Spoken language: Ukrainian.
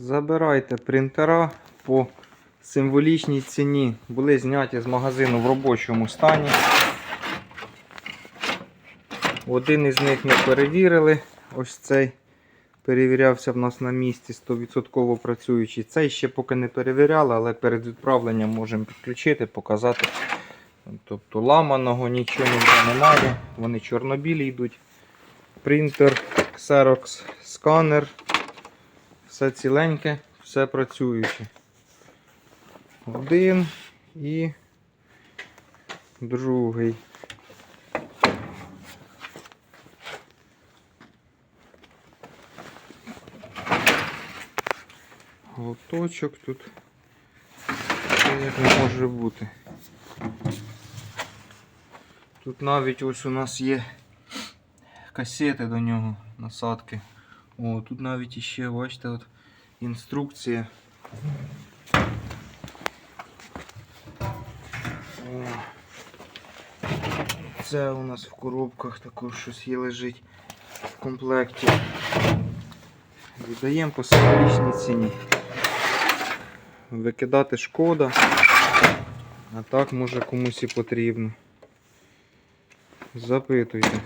Забирайте принтера по символічній ціні. Були зняті з магазину в робочому стані. Один із них ми перевірили. Ось цей перевірявся в нас на місці 100% працюючий. Цей ще поки не перевіряли, але перед відправленням можемо підключити, показати. Тобто ламаного нічого немає. Вони чорнобілі йдуть. Принтер, Xerox, сканер. Все ціленьке, все працююче. Один і другий. Лоточок тут все як не може бути. Тут навіть ось у нас є касети до нього, насадки. О, тут навіть іще, бачите, от інструкція. О. Це у нас в коробках також щось є лежить в комплекті. Віддаємо по символічній ціні. Викидати шкода, а так може комусь і потрібно. Запитуйте.